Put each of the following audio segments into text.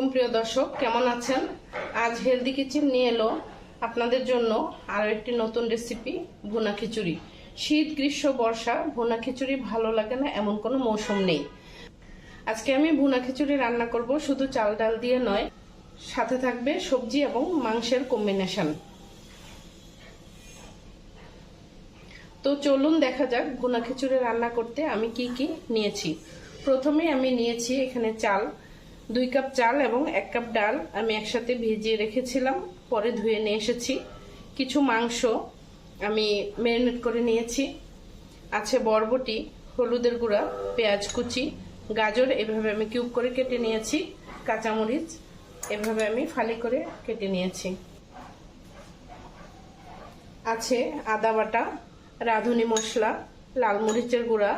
আলাইকুম, প্রিয় দর্শক, কেমন আছেন? আজ হেলদি কিচেন নিয়ে এলো আপনাদের জন্য আরও একটি নতুন রেসিপি ভুনা খিচুড়ি। শীত, গ্রীষ্ম, বর্ষা, ভুনা খিচুড়ি ভালো লাগে না, এমন কোনো মৌসুম নেই। আজকে আমি ভুনা খিচুড়ি রান্না করব শুধু চাল ডাল দিয়ে নয়, সাথে থাকবে সবজি এবং মাংসের কম্বিনেশন তো চলুন দেখা যাক ভুনা খিচুড়ি রান্না করতে আমি কি কি নিয়েছি। প্রথমে আমি নিয়েছি এখানে চাল দুই কাপ চাল এবং এক কাপ ডাল আমি একসাথে ভিজিয়ে রেখেছিলাম, পরে ধুয়ে নিয়ে এসেছি। কিছু মাংস আমি ম্যারিনেট করে নিয়েছি। আছে বরবটি, হলুদের গুঁড়া, পেঁয়াজ কুচি, গাজর, এভাবে আমি কিউব করে কেটে নিয়েছি, কাঁচামরিচ, এভাবে আমি ফালি করে কেটে নিয়েছি। আছে আদা বাটা, রাঁধুনি মশলা, লাল মরিচের গুঁড়া,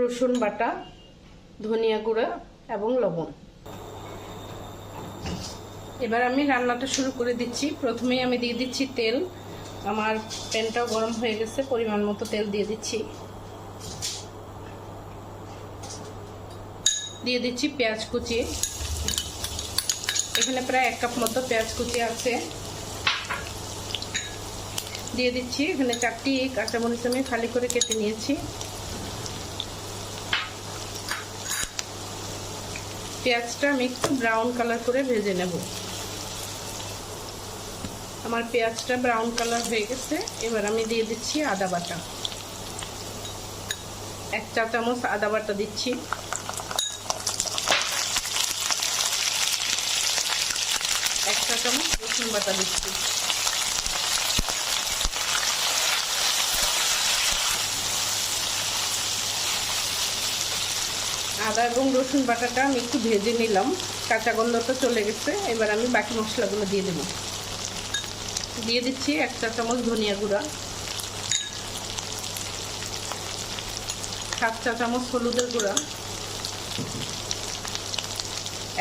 রসুন বাটা, ধনিয়া গুঁড়া এবং লবণ। এবার আমি রান্নাটা শুরু করে দিচ্ছি। প্রথমেই আমি দিয়ে দিচ্ছি তেল। আমার প্যানটাও গরম হয়ে গেছে, পরিমাণ মতো তেল দিয়ে দিচ্ছি। দিয়ে দিচ্ছি পেঁয়াজ কুচি। এখানে প্রায় এক কাপ মতো পেঁয়াজ কুচি আছে। দিয়ে দিচ্ছি এখানে চারটি কাঁচামরিচ আমি খালি করে কেটে নিয়েছি। পেঁয়াজটা আমি একটু ব্রাউন কালার করে ভেজে নেব। আমার পেঁয়াজটা ব্রাউন কালার হয়ে গেছে, এবার আমি দিয়ে দিচ্ছি আদা বাটা। এক চা চামচ আদা বাটা দিচ্ছি। এক চা চামচ রসুন বাটা দিচ্ছি। আদা এবং রসুন বাটাটা আমি একটু ভেজে নিলাম। কাঁচা গন্ধটা চলে গেছে। এবার আমি বাকি মশলাগুলো দিয়ে দেব। দিয়ে দিচ্ছি এক চা চামচ ধনিয়া গুঁড়া। সাত চা চামচ হলুদের গুঁড়া।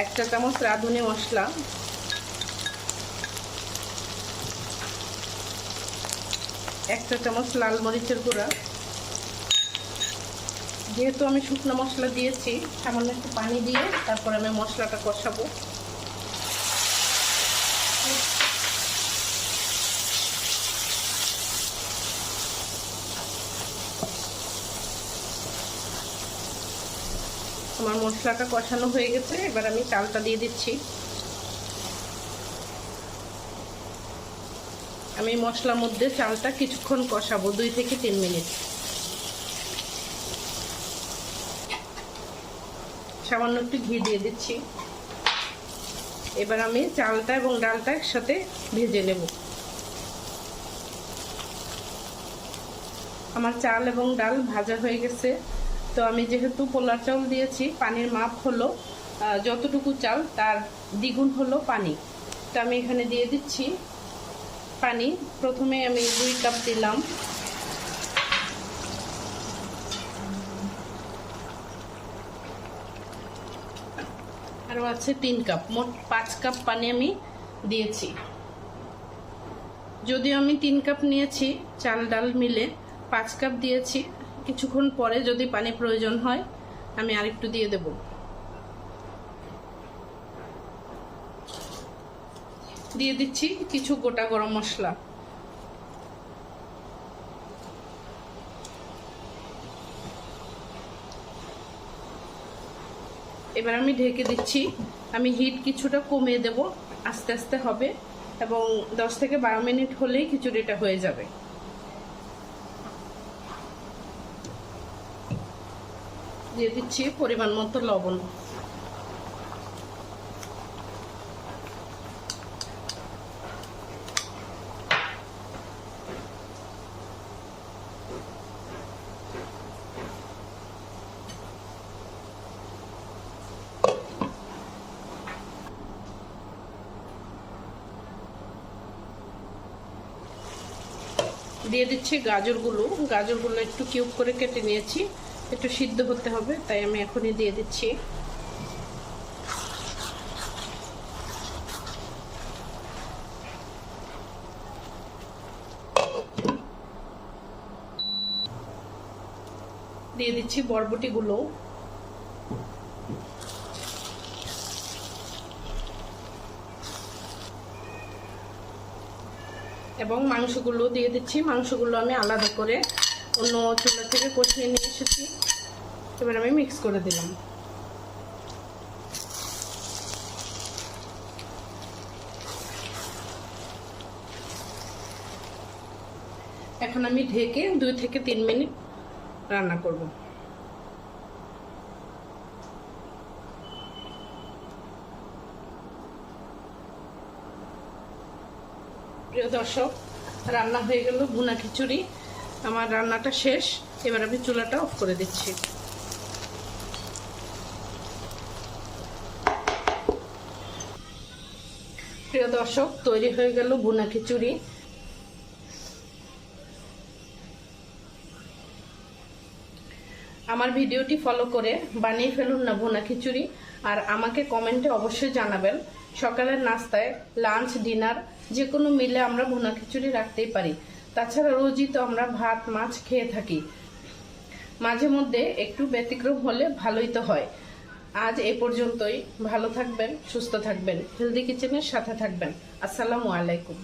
এক চা চামচ রাঁধুনি মশলা। এক চা চামচ লাল মরিচের গুঁড়া। যেহেতু আমি শুকনো মশলা দিয়েছি, সামান্য একটু পানি দিয়ে তারপর আমি মশলাটা কষাবো। আমার মশলাটা কষানো হয়ে গেছে, এবার আমি চালটা দিয়ে দিচ্ছি। আমি মশলার মধ্যে চালটা কিছুক্ষণ কষাবো, দুই থেকে তিন মিনিট। সামান্য একটু ঘি দিয়ে দিচ্ছি। এবার আমি চালটা এবং ডালটা একসাথে ভেজে নেব। আমার চাল এবং ডাল ভাজা হয়ে গেছে। তো আমি যেহেতু পোলার চাউল দিয়েছি, পানির মাপ হলো যতটুকু চাল তার দ্বিগুণ হলো পানি। তো আমি এখানে দিয়ে দিচ্ছি পানি। প্রথমে আমি দুই কাপ দিলাম। আরও আছে তিন কাপ, মোট পাঁচ কাপ পানি আমি দিয়েছি। যদিও আমি তিন কাপ নিয়েছি, চাল, ডাল মিলে পাঁচ কাপ দিয়েছি, কিছুক্ষণ পরে যদি পানি প্রয়োজন হয়, আমি আরেকটু দিয়ে দেব। দিয়ে দিচ্ছি কিছু গোটা গরম মশলা। এবার আমি ঢেকে দিচ্ছি। আমি হিট কিছুটা কমিয়ে দেব। আস্তে আস্তে হবে। এবং দশ থেকে বারো মিনিট হলেই খিচুড়িটা হয়ে যাবে। দিয়ে দিচ্ছি পরিমাণ মতো লবণ। দিয়ে দিচ্ছি গাজরগুলো। গাজরগুলো একটু কিউব করে কেটে নিয়েছি। একটু সিদ্ধ হতে হবে, তাই আমি এখনই দিয়ে দিচ্ছি। দিয়ে দিচ্ছি বরবটিগুলো। এবং মাংসগুলো দিয়ে দিচ্ছি। মাংসগুলো আমি আলাদা করে অন্য চুলা থেকে কষিয়ে নিয়ে এসেছি। এবার আমি মিক্স করে দিলাম। এখন আমি ঢেকে দুই থেকে তিন মিনিট রান্না করব। প্রিয় দর্শক, রান্না হয়ে গেল বুনা খিচুড়ি। আমার রান্নাটা শেষ, এবার আমি চুলাটা অফ করে দিচ্ছি। প্রিয় দর্শক, তৈরি হয়ে গেল বুনা খিচুড়ি। আমার ভিডিওটি ফলো করে বানিয়ে ফেলুন না ভুনা খিচুড়ি। আর আমাকে কমেন্টে অবশ্যই জানাবেন, সকালের নাস্তায় লাঞ্চ ডিনার যে কোনো মিলে আমরা ভুনা খিচুড়ি রাখতেই পারি। তাছাড়া রোজই তো আমরা ভাত, মাছ খেয়ে থাকি। মাঝে মধ্যে একটু ব্যতিক্রম হলে ভালোই তো হয়। আজ এ পর্যন্তই। ভালো থাকবেন, সুস্থ থাকবেন হেলদি কিচেনের সাথে থাকবেন। আসসালামু আলাইকুম।